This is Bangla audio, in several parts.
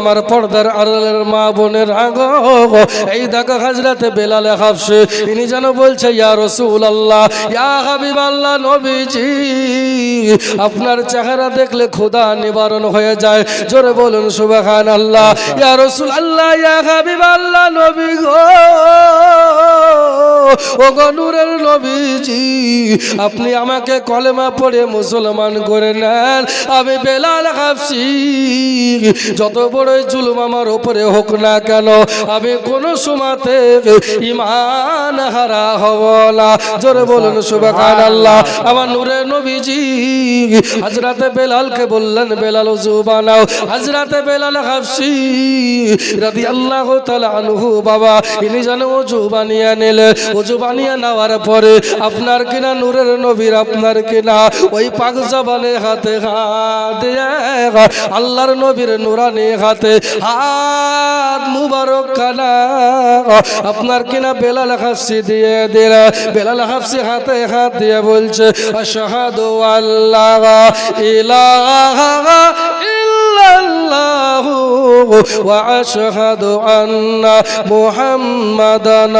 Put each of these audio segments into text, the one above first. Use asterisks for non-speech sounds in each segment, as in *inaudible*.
আমার পর্দার আড়ালের মা বোনের এই দেখা হাজরাতে বেলালে হাফসে ইনি যেন বলছে, ইয়া রসুল আল্লাহ ইয়া হাবিব আল্লাহ নবীজি, আপনার চেহারা দেখলে খোদা নিবারণ হয়ে যায়। জোরে বলুন সুবাহান আল্লাহ ইয়া রসুল আল্লাহ ইয়া হাবিব আল্লাহ নবী ও গনুরের নবীজি, আপনি আমাকে কলেমা পড়ে মুসলমান করে নেন। আমি বেলাল হাফসি, যত বড়ই জুলুম আমার ওপরে হোক না কেন, আমি কোন সময়তে ইমান হারা হব না। জোরে বলুন সুবাকান আল্লাহ আমার নূরে নবীজি হাজরাতে বেলালকে বললেন, বেলাল, উজু বানাও। হাজরাতে বেলাল হাফসি রাদি আল্লাহ আনহু, বাবা, ইনি যেন উজু বানিয়ে নিলে উজু বানিয়ে নেওয়ার পরে আপনার কিনা, নূরের নবীর আপনার কিনা, ওই পাক জবানে হাতে হাত আল্লাহর নবীর নুরানি হাতে হাত মুবারক খানা আপনার কিনা বেলাল হাফসি দিয়ে দিল। বেলাল হাফসি হাতে হাত দিয়ে বলছে, আশহাদু আল্লাহ ইলাহা আশহাদু আন্না মুহাম্মাদান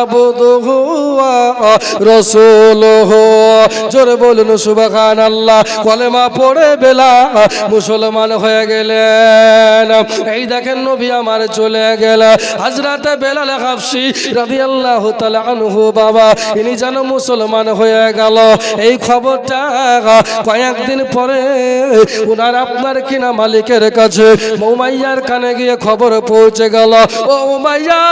আবদুহু ওয়া রাসূলুহু। জোরে বলুন, সুবহানাল্লাহ। কলেমা পড়ে বেলা মুসলমান হয়ে গেলেন। এই দেখেন নবী আমার চলে গেল। হাজরাতে বেলাল হাফসি রাদিয়াল্লাহু তাআলা আনহু বাবা, ইনি যেন মুসলমান হয়ে গেল। এই খবরটা কয়েকদিন পরে উনার আপনার কিনা মালিকের কাছে মৌমাইয়ার কানে গিয়ে খবর পৌঁছে গেল, ও মাইয়া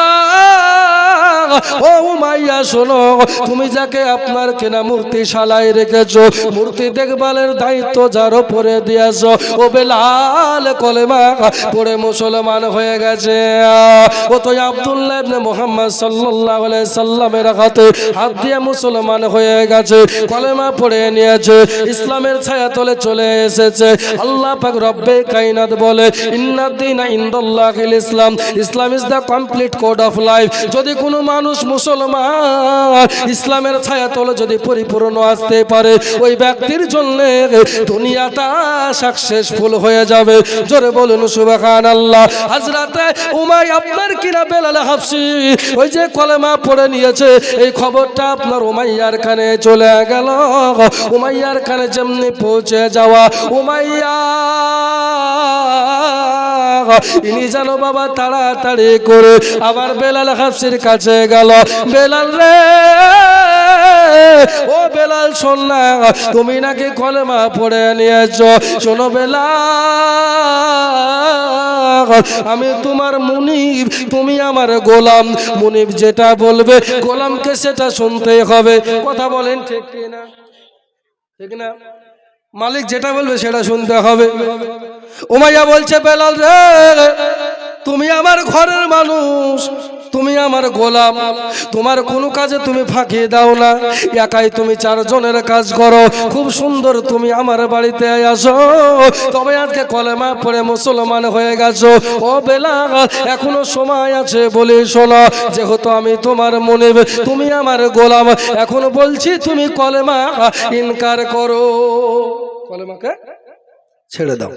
ও মাইয়া শোনো, তুমি যাকে আপনার কেনা মূর্তি শালায় রেখেছো, মূর্তি দেখভালের দায়িত্ব যার উপরে দিয়েছ, ও বেলাল কলেমা পড়ে মুসলমান হয়ে গেছে। ও তো আব্দুল্লাহ মুহাম্মদ আলাইহি সাল্লামের হাতে হাত দিয়ে মুসলমান হয়ে গেছে, কলেমা পড়ে নিয়েছে, ইসলামের ছায়া তলে চলে এসেছে। আল্লাহ পাক রব্বে কাইনাত বলে ইন্নাদ্দিনা ইনদাল্লাহিল ইসলাম Islam is the complete code of life. যদি কোনো মানুষ মুসলমান, ইসলামের ছায়া তলে যদি পরিপূর্ণ আসতে পারে, ওই ব্যক্তির জন্য দুনিয়াটা সাকসেসফুল হয়ে যাবে। জোরে বলুন সুবাহান আল্লাহ হাজরাতে উমাই, আপনার কিনা বেলাল হাফসি? ওই যে কলেমা পড়ে নিয়েছে, এই খবরটা আপনার উমাইয়ার কানে চলে গেল। উমাইয়ার কানে যেমনি পৌঁছে যাওয়া, উমাইয়া ইনি জানো বাবা তাড়াতাড়ি করে আবার বেলাল হাফসির কাছে গেল। বেলাল রে, ও বেলাল শোন না, তুমি নাকি কলেমা পড়ে নিয়েছ। শোনো বেলাল, আমি তোমার মুনিব, তুমি আমার গোলাম। মুনিব যেটা বলবে, গোলামকে সেটা শুনতে হবে। কথা বলেন ঠিক না ঠিক না? মালিক যেটা বলবে সেটা শুনতে হবে। উমাইয়া বলছে, বেলাল রে, তুমি আমার ঘরের মানুষ, তুমি আমার গোলাম, তোমার কোনো কাজে তুমি ফাঁকি দাও না, একাই তুমি চারজনের কাজ করো, খুব সুন্দর তুমি আমার বাড়িতে আসো, তবে আজকে কলেমা পড়ে মুসলমান হয়ে গেছো। ও বেলা এখনও সময় আছে বলে শোনো, যেহেতু আমি তোমার মনে তুমি আমার গোলাম, এখন বলছি তুমি কলেমা ইনকার করো। কলেমাকে ছেড়ে দাও।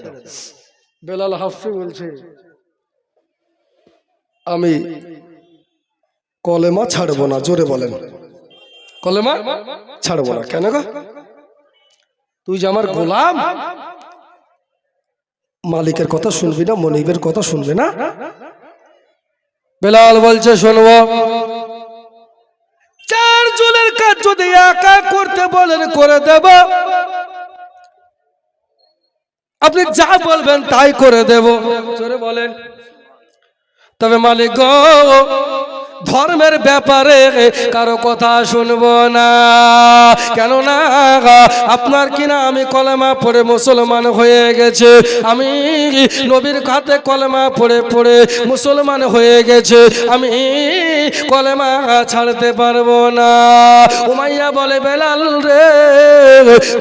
বেলাল হাফসি বলছে, আমি কলেমা ছাড়বো না, জোরে বলেন। কলেমা ছাড়বো না কেন গো? তুই যে আমার গোলাম, মালিকের কথা শুনবি না, মনিবের কথা শুনবি না? বেলাল বলছে, শুনব। চার জনের কাজ যদি একা করতে বলেন, করে দেব। আপনি যা বলবেন তাই করে দেব। জোরে বলেন। তবে মালিক গো ধর্মের ব্যাপারে কারও কথা শুনব না। কেননা আপনার কিনা আমি কলেমা পড়ে মুসলমান হয়ে গেছে। আমি নবীর হাতে কলেমা পড়ে পড়ে মুসলমান হয়ে গেছে। আমি কলেমা ছাড়তে পারব না। উমাইয়া বলে, বেলাল রে,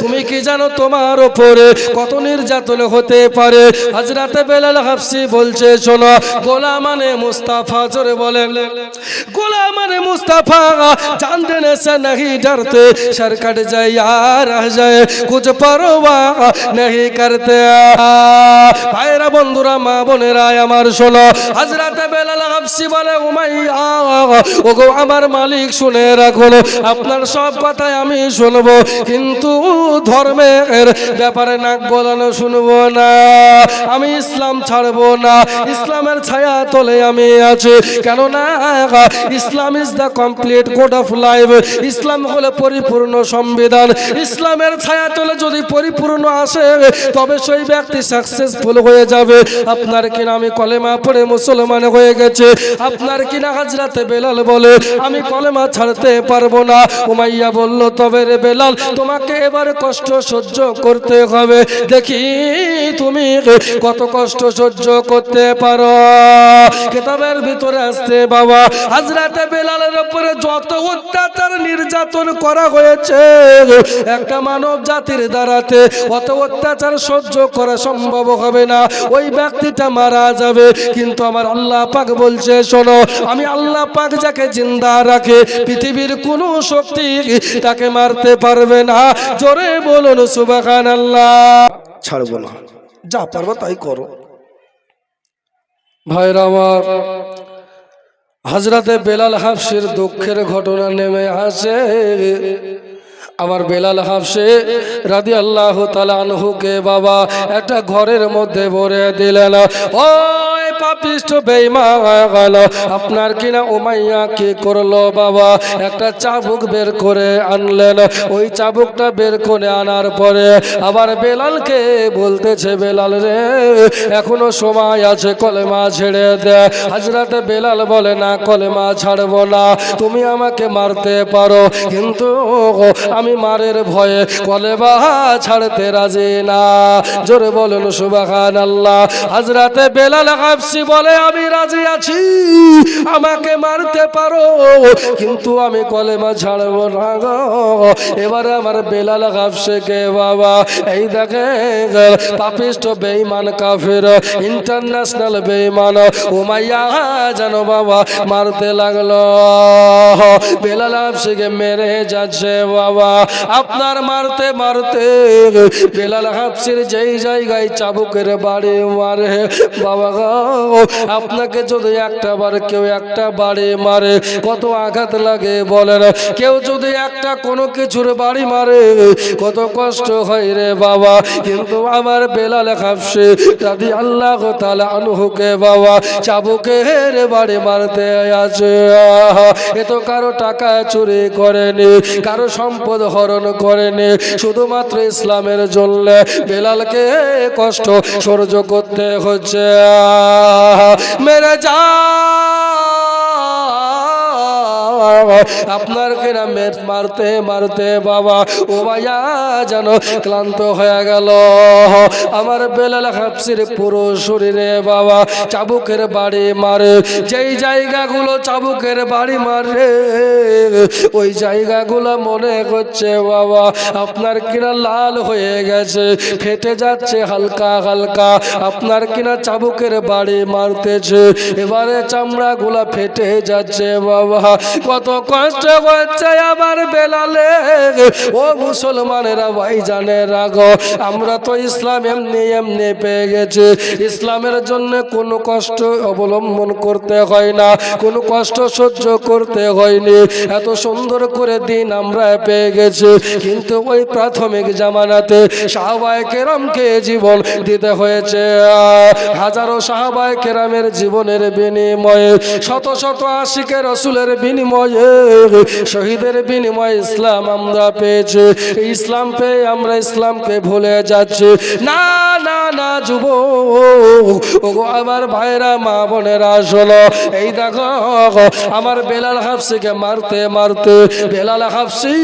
তুমি কি জানো তোমার ওপরে কত নির্যাতন হতে পারে? হাজরাতে বেলাল হাফসি বলছে, শোনো গোলা মানে মুস্তাফা জোরে বলেন গোলা মানে মুস্তাফা जान देने से नहीं डरते सर कट जाए या रह जाए कुछ परवाह नहीं करते ভাইরা বন্ধুরা মা বোনেরা আমার শোনো হাজরাতে বেলাল হাফসি বলে উমাইয়া ওগো আমার মালিক শুনে রাখুন আপনার সব কথাই আমি শুনবো কিন্তু ধর্মের ব্যাপারে নাক গলানো শুনবো না আমি ইসলাম ছাড়বো না ইসলামের ছায়া তলে আমি আছি কেননা *laughs* Islam is the complete code of life ইসলাম হলো পরিপূর্ণ সংবিধান। ইসলামের ছায়া তলে যদি পরিপূর্ণ আসে, তবে সেই ব্যক্তি সাকসেসফুল হয়ে যাবে। আপনার কিনা আমি কলেমা পড়ে মুসলমান হয়ে গেছে? আপনার কিনা হাজরাতে বেলাল বলে, আমি কলেমা ছাড়তে পারব না উমাইয়া বলল, তবে রে বেলাল, তোমাকে এবার কষ্ট সহ্য করতে হবে। দেখি তুমি কত কষ্ট সহ্য করতে পারো। কেতাবের ভিতরে আসতে বাবা হাজরাতে বেলালের উপরে যত অত্যাচার নির্যাতন করা হয়েছে একটা মানব জাতির দ্বারাতে অত অত্যাচার সহ্য করা সম্ভব হবে না। ওই ব্যক্তিটা মারা যাবে কিন্তু আমার আল্লাহ পাক বলছে শোনো আমি আল্লাহ পাক যাকে জিন্দা রাখে পৃথিবীর কোনো শক্তি তাকে মারতে পারবে না। জোরে বলুন সুবাখান আল্লাহ ছাড়বো না। যা পারব তাই করো। ভাইরা আমার হাজরাতে বেলাল হাফসির দুঃখের ঘটনা নেমে আসে। আমার বেলাল হাফসে রাদি আল্লাহ তালানহুকে বাবা একটা ঘরের মধ্যে ভরে দিলেন। বেইমান আপনার কিনা উমাইয়া কি করল বাবা? একটা চাবুক বের করে আনলেন। ওই চাবুকটা বের করে আনার পরে আবার বেলালকে বলতেছে, বেলাল রে, এখনও সময় আছে, কলেমা ছেড়ে দে। হাজরাতে বেলাল বলে, না, কলেমা ছাড়বো না। তুমি আমাকে মারতে পারো। কিন্তু আমি মারের ভয়ে কলেমা ছাড়তে রাজি না। জোরে বলুন সুবাহান আল্লাহ হাজরাতে বেলাল হাফসি বলে, আমি রাজি আছি, আমাকে মারতে পারো, কিন্তু আমি কলেমা ছাড়বো না এবারে আমার বেলাল হাফসেকে বাবা, এই দেখে পাপিষ্ট বেইমান কাফের, ইন্টারন্যাশনাল বেইমান উমাইয়া যেন বাবা মারতে লাগল। বেলাল হাফসিকে মেরে যাচ্ছে, বাবা। আপনার মারতে মারতে বেলাল হাফসির যেই জায়গায় চাবুকের বাড়ি মারে, বাবা আপনাকে যদি একটা বার কেউ একটা বাড়ি মারে, কত আঘাত লাগে বলেন। কেউ যদি একটা কোনো কিছুর বাড়ি মারে, কত কষ্ট হয় রে বাবা। কিন্তু আমার বেলাল হাফসে দাদি আল্লাহ তালা আনহুকে বাবা, চাবুকের বাড়ি মারতে আছে এ তো কারও টাকা চুরি করেনি, কারও সম্পদ হরণ করেনি। শুধুমাত্র ইসলামের জন্য বেলালকে কষ্ট সহ্য করতে হচ্ছে। মেরে যা। আপনার কেনা মেট মারতে মারতে বাবা। ও ভাইয়া যেন ক্লান্ত হয়ে গেল। আমার বেলাল হাফসির পুরো শরীরে বাবা চাবুকের বাড়ি মারে। যেই জায়গাগুলো চাবুকের বাড়ি মারে, ওই জায়গাগুলো মনে হচ্ছে বাবা, আপনার কিনা লাল হয়ে গেছে, ফেটে যাচ্ছে হালকা হালকা। আপনার কিনা চাবুকের বাড়ি মারতেছে, এবারে চামড়াগুলা ফেটে যাচ্ছে বাবা। কত কষ্ট হচ্ছে আমার বেলালে। ও মুসলমানেরা ভাই জানে রাগো আমরা তো ইসলাম এমনি এমনি পেয়ে গেছি। ইসলামের জন্য কোনো কষ্ট অবলম্বন করতে হয় না, কোনো কষ্ট সহ্য করতে হয়নি। এত সুন্দর করে দিন আমরা পেয়ে গেছি। কিন্তু ওই প্রাথমিক জামানাতে সাহবায় কেরামকে জীবন দিতে হয়েছে। হাজারো সাহাবায় কেরামের জীবনের বিনিময়ে, শত শত আশিকে রসুলের বিনিময়ে শহীদের বিনিময়ে ইসলাম আমরা পেয়েছি। ইসলাম পেয়ে আমরা ইসলামকে ভুলে যাচ্ছি। না না না, যুব আমার ভাইরা, মা বোনেরা, শোনো, এই দেখো, আমার বেলাল হাফসিকে মারতে মারতে, বেলাল হাফসি,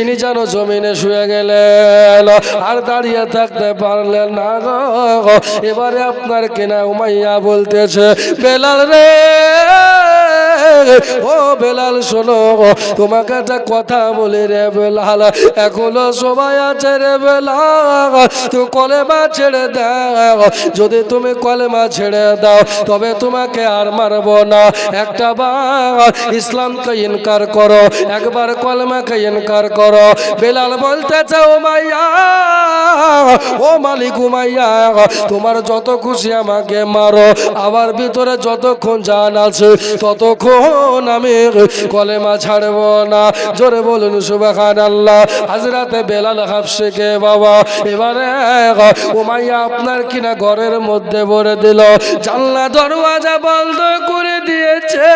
ইনি যেন জমিনে শুয়ে গেলেন, আর দাঁড়িয়ে থাকতে পারলেন না এবারে আপনার কেনা উমাইয়া বলতেছে, বেলাল রে ও বেলাল, শোনো, তোমাকে একটা কথা বলে রে বেলাল। এখনও সবাই আছে রে বেলাল, তো কলেমা ছেড়ে দাও। যদি তুমি কলেমা ছেড়ে দাও, তবে তোমাকে আর মারবো না। একটা বার ইসলামকে ইনকার করো, একবার কলেমাকে ইনকার করো। বেলাল বলতে চাও মাইয়া, ও মালিক উমাইয়া তোমার যত খুশি আমাকে মারো। আবার ভিতরে যতক্ষণ জান আছে, ততক্ষণ আমি কলেমা ছাড়ব না। জোরে বলুন সুবাখান আল্লাহ হাজরাতে বেলাল হাফসেকে বাবা? এবারে উমাইয়া আপনার কিনা ঘরের মধ্যে ভরে দিল। জানলা, দরওয়াজা বন্ধ করে দিয়েছে।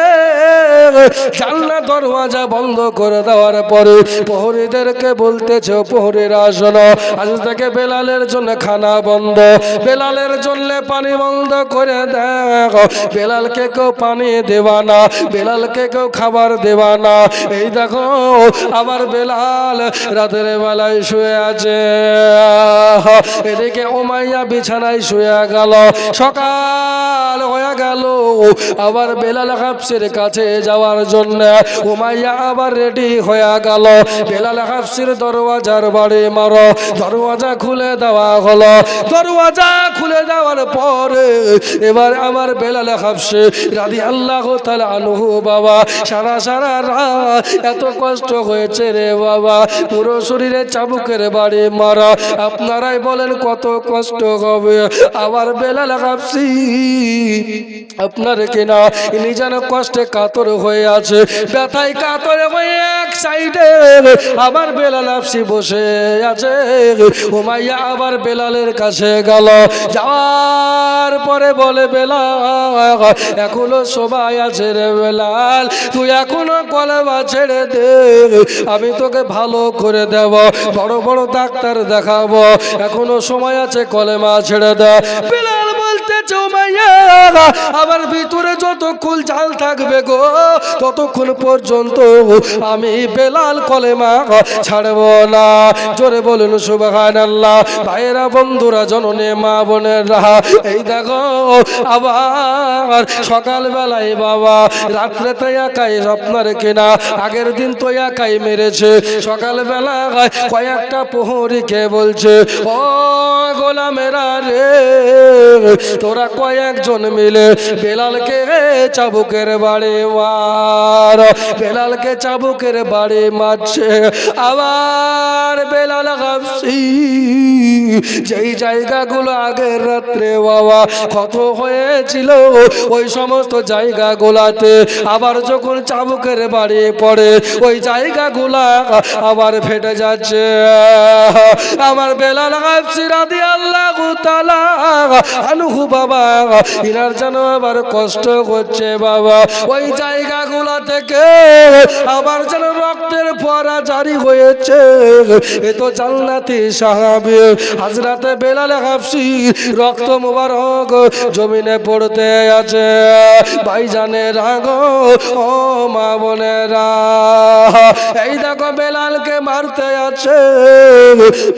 জানলা, দরওয়াজা বন্ধ করে দেওয়ার পরে প্রহরীদেরকে বলতেছে, প্রহরীর আসন, আজ থেকে বেলালের জন্য খানা বন্ধ। বেলালের জন্য পানি বন্ধ করে দেখ। বেলালকে কেউ পানি দেওয়া না। বেলালকে কেউ খাবার দেবা না। এই দেখো, আমার বেলাল রাতের বেলায় শুয়ে আছে। এদিকে ওমাইয়া বিছানায় শুয়ে গেল। সকাল হয়ে গেল আবার বেলাল হাফসির কাছে যাওয়ার জন্য। উমাইয়া আবার রেডি হয়ে গেল। বেলাল হাফসির দরওয়াজার বাড়ি মারো। দরওয়াজা খুলে দেওয়া হলো। দরওয়াজা খুলে দেওয়ার পরে এবার আমার বেলাল হাফসি রাধি আল্লাহ তাআলা আনহু বাবা, সারা সারা রাত এত কষ্ট হয়েছে রে বাবা। পুরো শরীরে চাবুকের বাড়ি মারা। আপনারাই বলেন কত কষ্ট হবে। আবার বেলাল হাফসি, আপনার কিনা? ইনি যেন কষ্টে কাতর হয়ে আছে। ব্যথায় কাতর হয়ে এক সাইডে আবার বেলা হাফসি বসে আছে। উমাইয়া আবার বেলালের কাছে গেল। যাওয়ার পরে বলে বেলা এখনও সবাই আছে রে বেলাল তুই এখনও কলেমা ছেড়ে দে। আমি তোকে ভালো করে দেব, বড় বড় ডাক্তার দেখাবো। এখনও সময় আছে কলেমা ছেড়ে দে। বেলাল বলতে আমার ভিতরে যতক্ষণ জাল থাকবে গো, ততক্ষণ পর্যন্ত আমি বেলাল কলেমা ছাড়ব না। জোরে বলুন সুবাহান আল্লাহ ভাইয়েরা, বন্ধুরা, জননে, মা বোনেরা, এই দেখো, আবার সকালবেলায় বাবা রাত্রে তো একাই আপনার কেনা, আগের দিন তো একাই মেরেছে, সকালবেলা কয়েকটা প্রহরীকে বলছে, ও গোলামেরা রে, তোরা কয়েকজন মিলে বেলালকে চাবুকের বাড়ি মার, বেলালকে চাবুকের বাড়ি মারছে, আবার বেলাল গাবসি যেই জায়গাগুলো আগের রাত্রে বাবা, ক্ষত হয়েছিল, ওই সমস্ত জায়গাগুলাতে আবার যখন চাবুকের বাড়ি পড়ে, ওই জায়গাগুলা আবার ফেটে যাচ্ছে। আমার বেলাল গাবসি রাদি আল্লাহ আনুহু বাবা, ইনার যেন আবার কষ্ট করছে বাবা। ওই জায়গাগুলো থেকে আবার যেন রক্তের ফোয়ারা জারি হয়েছে। এ তো জান্নাতি সাহাবি। হাজরাতে বেলালে হাফসি রক্ত মুবারক জমিনে পড়তে আছে। ভাইজানে রাগ ও মা বোনেরা, এই দেখো বেলালকে মারতে আছে।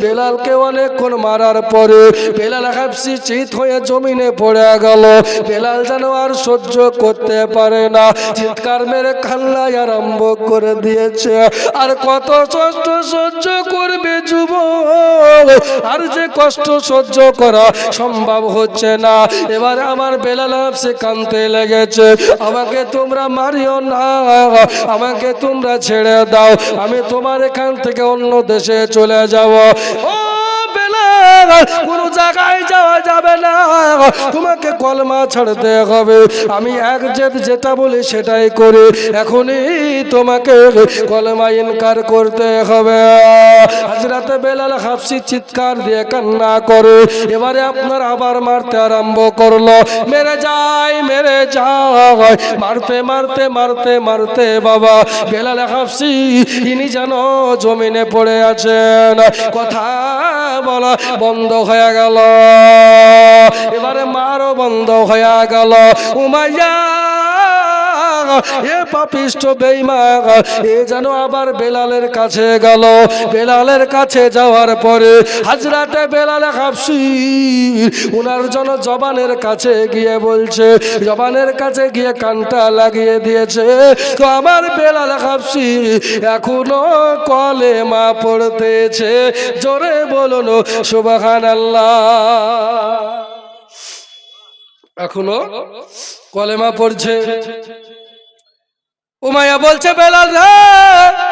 বেলালকে অনেকক্ষণ মারার পরে বেলাল হাফসি চিত হয়ে জমিনে পড়ে গেল। বেলাল যেন আর সহ্য করতে পারে না, চিৎকার মেরে কান্নায় আরম্ভ করে দিয়েছে। আর কত কষ্ট সহ্য করবে যুব আর যে কষ্ট সহ্য করা সম্ভব হচ্ছে না। এবার আমার বেলাল হাফসি কানতে লেগেছে। আমাকে তোমরা মারিও না। আমাকে তোমরা ছেড়ে দাও। আমি তোমার এখান থেকে অন্য দেশে চলে যাব। ও কোনো জায়গায় যাওয়া যাবে না। তোমাকে কলমা ছাড়তে হবে। আমি এক জেদ যেটা বলি সেটাই করি। এখনই তোমাকে কলমা ইনকার করতে হবে। হাজরাতে বেলাল হাফসি চিৎকার দিয়ে কান্না করে। এবারে আপনার আবার মারতে আরম্ভ করল। মেরে যাই মেরে যাই। মারতে মারতে মারতে মারতে বাবা। বেলাল হাফসি, ইনি যেন জমিনে পড়ে আছেন। কথা বলা বন্ধ হয়ে গেল। এবারে মারও বন্ধ হয়ে গেল। উমাইয়া এ পাপিষ্ট বেইমা এ যেন আবার বেলালের কাছে গেল। বেলালের কাছে যাওয়ার পরে হাজরাতে বেলালে হাফসি উনার জন্য জবানের কাছে গিয়ে বলছে, জবানের কাছে গিয়ে কানটা লাগিয়ে দিয়েছে। তো আমার বেলাল হাফসি এখনও কলেমা পড়তেছে। জোরে বলুন সুবাহান আল্লাহ এখনও কলেমা পড়ছে। উমাইয়া বলছে বেলাল রে!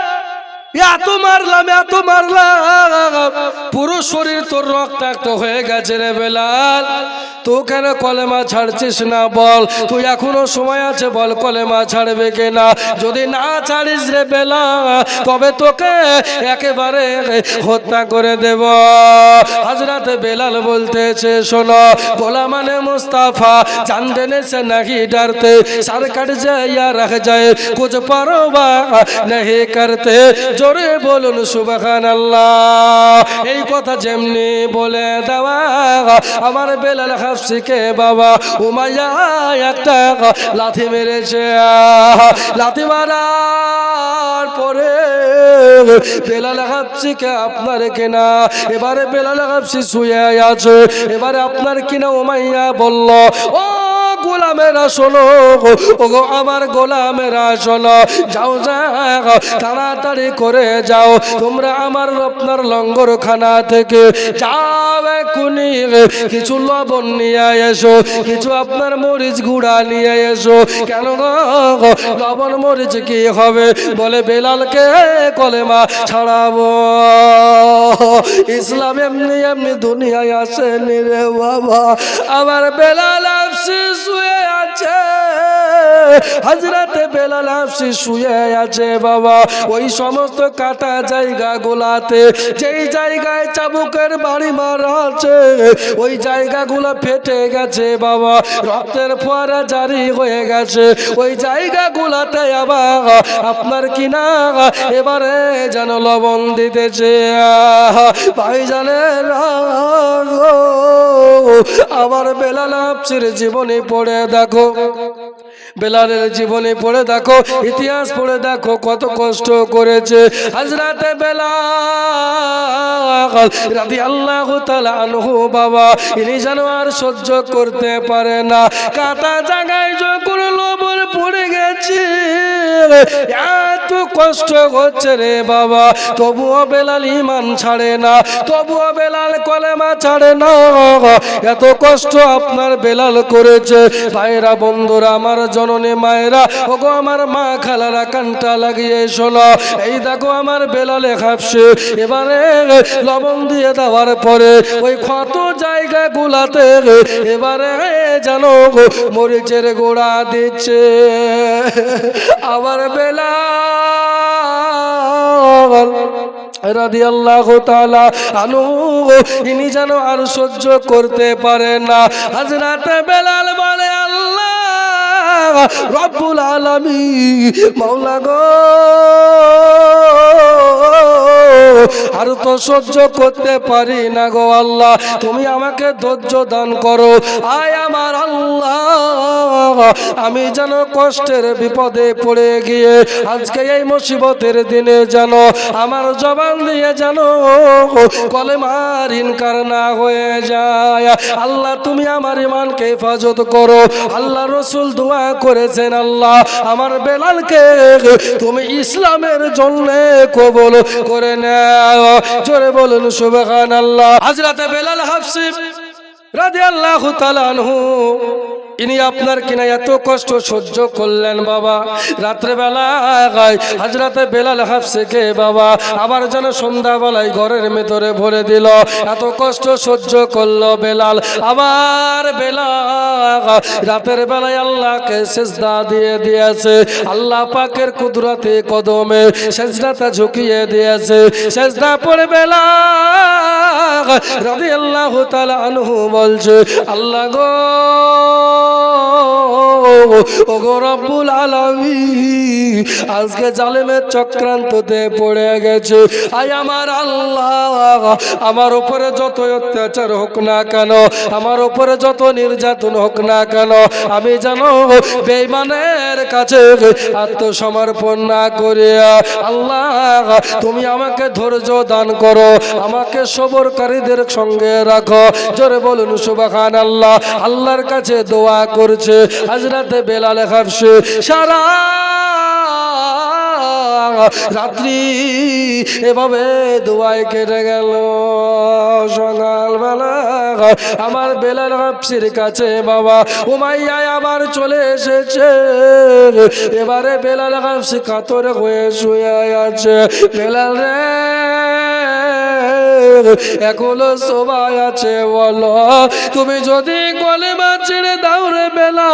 এত মারলাম এত মারলাম। পুরো শরীর তোর রক্তাক্ত হয়ে গেছে রে বেলাল। তো কেন কলেমা ছাড়ছিস না বল? তুই এখনও সময় আছে বল কলেমা ছাড়বে কিনা? যদি না ছাড়িস রে বেলা তবে তোকে একেবারে হত্যা করে দেব। হাজরাতে বেলাল বলতেছে, শোনো গোলামানে মুস্তাফা চান্দেনে সে নাকি ডারতে, সার কাট যায় রাখ যায়, কুছ পারো বা নাহি করতে। জোরে বলুন সুবহান আল্লাহ এই কথা যেমনি বলে দেওয়া, আমার বেলাল হাফসিকে বাবা উমাইয়া একটা লাথি মেরেছে। লাথি মারার পরে বেলাল হাফসিকে আপনার কেনা, এবারে বেলাল হাফসি শুয়ে আছে, এবারে আপনার কিনা উমাইয়া বলল, ও গোলামেরা শোনো ও গো আমার গোলামেরা শোনো, যাও যাও, তাড়াতাড়ি করে যাও, তোমরা আমার আপনার লঙ্গরখানা থেকে যাও এক্ষুনি। কিছু লবণ নিয়ে এসো, কিছু আপনার মরিচ গুঁড়া নিয়ে এসো। কেন লবণ মরিচ কি হবে? বলে, বেলালকে কলেমা ছাড়াবো। ইসলাম এমনি এমনি দুনিয়ায় আসেনি রে বাবা। আমার বেলাল আফসি শুয়ে আছে হাজরাতে বেলাল আফসি শুয়ে আছে বাবা। ওই সমস্ত কাটা জায়গা গোলাতে যেই জায়গায় চাবুকের বাড়ি মারা আছে, ওই জায়গাগুলো ফেটে গেছে বাবা। রক্তের ফোয়ারা জারি হয়ে গেছে। ওই জায়গাগুলাতে আবার আপনার কিনা এবারে যেন লবণ দিতেছে। ভাই জানের আবার বেলাল আফসির জীবনে পড়ে দেখো। বেলালের জীবনে পড়ে দেখো, ইতিহাস পড়ে দেখো, কত কষ্ট করেছে। হাজরাতে বেলাল রাদি আল্লাহ আনহু বাবা, ইনি যেন আর সহ্য করতে পারে না। কাটা জায়গায় যখন লবণ পড়ে গেছে, এত কষ্ট হচ্ছে রে বাবা, তবুও বেলাল ইমান ছাড়ে না, তবুও বেলাল কলেমা ছাড়ে না। এত কষ্ট আপনার বেলাল করেছে। ভাইরা, বন্ধুরা, আমার জননী মায়েরা, ওগো আমার মা খালারা কানটা লাগিয়ে শোনো। এই দেখো আমার বেলালে খাপসে এবারে লবণ দিয়ে দেওয়ার পরে ওই ক্ষত জায়গা গুলাতে এবারে গো মরিচের গোড়া দিচ্ছে। আবার বেলা রাদি আল্লাহ তালা আনু ইনি যেন আর সহ্য করতে পারে না। হাজরাতে বেলাল বলে, আল্লাহ! রব্বুল আলমী মাওলা গো। আর তো সহ্য করতে পারি না গো আল্লাহ। তুমি আমাকে ধৈর্য দান করো। আয় আমার আল্লাহ। আমি যেন কষ্টের বিপদে পড়ে গিয়ে আজকে এই মুসিবতের দিনে যেন আমার জবান দিয়ে যেন কলেমার ইনকার না হয়ে যায়। আল্লাহ, তুমি আমার ইমানকে হেফাজত করো। আল্লাহ রসুল দোয়া করেছেন আল্লাহ। আমার বেলালকে তুমি ইসলামের জন্য কবল করে নাও। জোরে বলুন সুবহানাল্লাহ। হাজরাতে বেলাল হাফসিব রাদিয়াল্লাহু আল্লাহ তালানহু ইনি আপনার কিনা এত কষ্ট সহ্য করলেন বাবা। রাত্রেবেলা হাজরাতে বেলাল হাফ হাফসেকে বাবা? আবার যেন সন্ধ্যাবেলায় ঘরের ভেতরে ভরে দিল। এত কষ্ট সহ্য করল বেলাল। আবার বেলাল, রাতের বেলায় আল্লাহকে সেজদা দিয়ে দিয়েছে। আল্লাহ পাকের কুদরতে কদমে সেজদাটা ঝুঁকিয়ে দিয়েছে। সেজদা পড়ে বেলাল রাজি আল্লাহ তালা আনহু বলছে, আল্লাহ গো রব্বুল আলামী আজকে জালেমের চক্রান্ততে পড়ে গেছে। আয় আমার আল্লাহ, আমার উপরে যত অত্যাচার হোক না কেন, আমার উপরে যত নির্যাতন হোক না কেন, আমি জানো বেইমানের কাছে আত্মসমর্পণ না করিয়া, আল্লাহ, তুমি আমাকে ধৈর্য দান করো, আমাকে সবরকারীদের সঙ্গে রাখো। জোরে বলুন সুবাখান আল্লাহ আল্লাহর কাছে দোয়া করছে। হাজরাতে বেলাল হাফসে সারা রাত্রি এভাবে দোয়ায় কেটে গেল। সকালবেলা আমার বেলাল হাফসির কাছে বাবা উমাইয়ায় আবার চলে এসেছে। এবারে বেলাল হাফসি কাতরে হয়ে শুয়ে আছে। বেলাল রে এখনও সবাই আছে বলো তুমি যদি কলেমা ছেড়ে দাও রে বেলা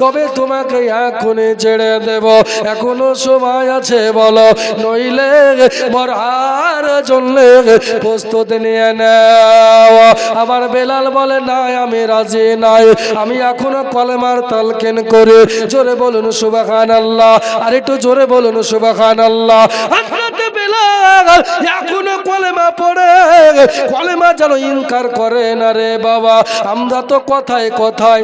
কবে তোমাকে এখনই ছেড়ে দেব। এখনও সময় আছে, বলো। নইলে মরার জন্য প্রস্তুতি নিয়ে নাও। আমার বেলাল বলে, নাই, আমি রাজি নাই। আমি এখনও কলেমার তালকেন করে। জোরে বলুন সুবাখান আল্লাহ আর একটু জোরে বলুন সুবাখান আল্লাহ বেলাল এখনও কলেমা পড়ে। কলেমা যেন ইনকার করে না রে বাবা। আমরা তো কথায় কথায়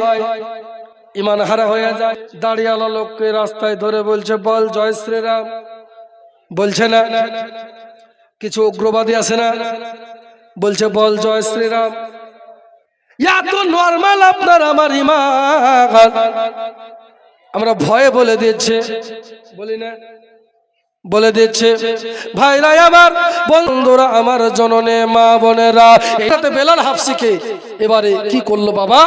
ইমান হারা হয়ে যায় দাঁড়িয়ালা লোককে রাস্তায় ধরে বলছে, বল জয় শ্রীরাম। বলছে না। কিছু উগ্রবাদী আছে না? বলছে, বল জয় শ্রীরাম। এত নর্মাল আপনার আমার ইমান। আমরা ভয়ে বলে দিচ্ছে। বলি না। বলে দিচ্ছে ভাইরা আমার, বন্ধুরা আমার জননে মা বোনেরা এটাতে বেলাল হাফসিকে এবারে কি করল বাবা?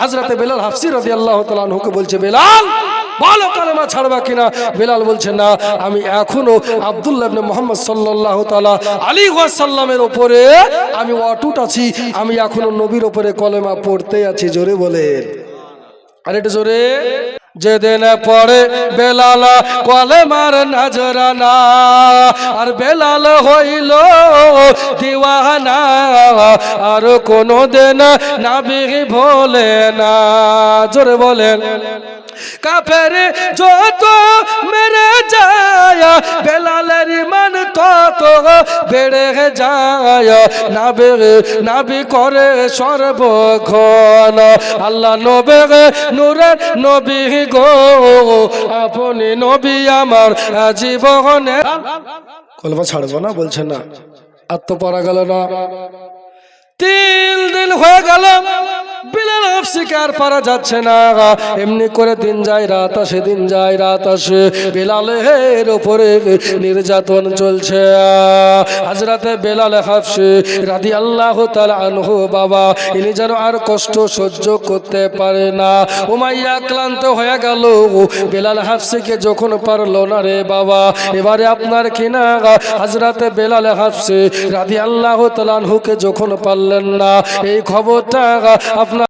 হাজরাতে বেলাল হাফসি রাদি আল্লাহ তালুকে বলছে, বেলাল, বলো কালেমা ছাড়বা কিনা? বেলাল বলছে, না, আমি এখনও আব্দুল্লাহ মোহাম্মদ সাল্লাল্লাহু তাআলা আলী সাল্লামের উপরে আমি অটুট আছি, আমি এখনও নবীর উপরে কলেমা পড়তে আছি। জোরে বলেন। আর এটা জোরে। যেদিন পরে বেলাল কলে কলেমার নজরানা, আর বেলাল হইল দিওয়ানা, আর কোনো দিন নাবি ভোলে না। জোরে বলেন। কাফের যত মেরে যায়, বেলালের মান কত বেড়ে যায়। নাবে নাবি করে সর্বক্ষণ আল্লাহ নবে নূরের নবী গো, আপনি নবী আমার জীবনে কলমা ছাড়বো না, বলছে না। আত্মপরা গেল না। তিন দিন হয়ে গেল। বিলাল হাফসিকে আর পারা যাচ্ছে না। এমনি করে দিন যায়, রাত আসে, দিন যায়, রাত আসে। বেলালের উপরে নির্যাতন চলছে। হাজরাতে বেলাল হাফসি রাদি আল্লাহ আনহু, বাবা, ইনি যেন আর কষ্ট সহ্য করতে পারে না। উমাইয়া ক্লান্ত হয়ে গেল। বেলাল হাফসিকে যখন পারল না রে বাবা, এবারে আপনার কিনা হাজরাতে বেলাল হাফসি রাদি আল্লাহ তালানহুকে যখন পারলেন না, এই খবরটা আপনার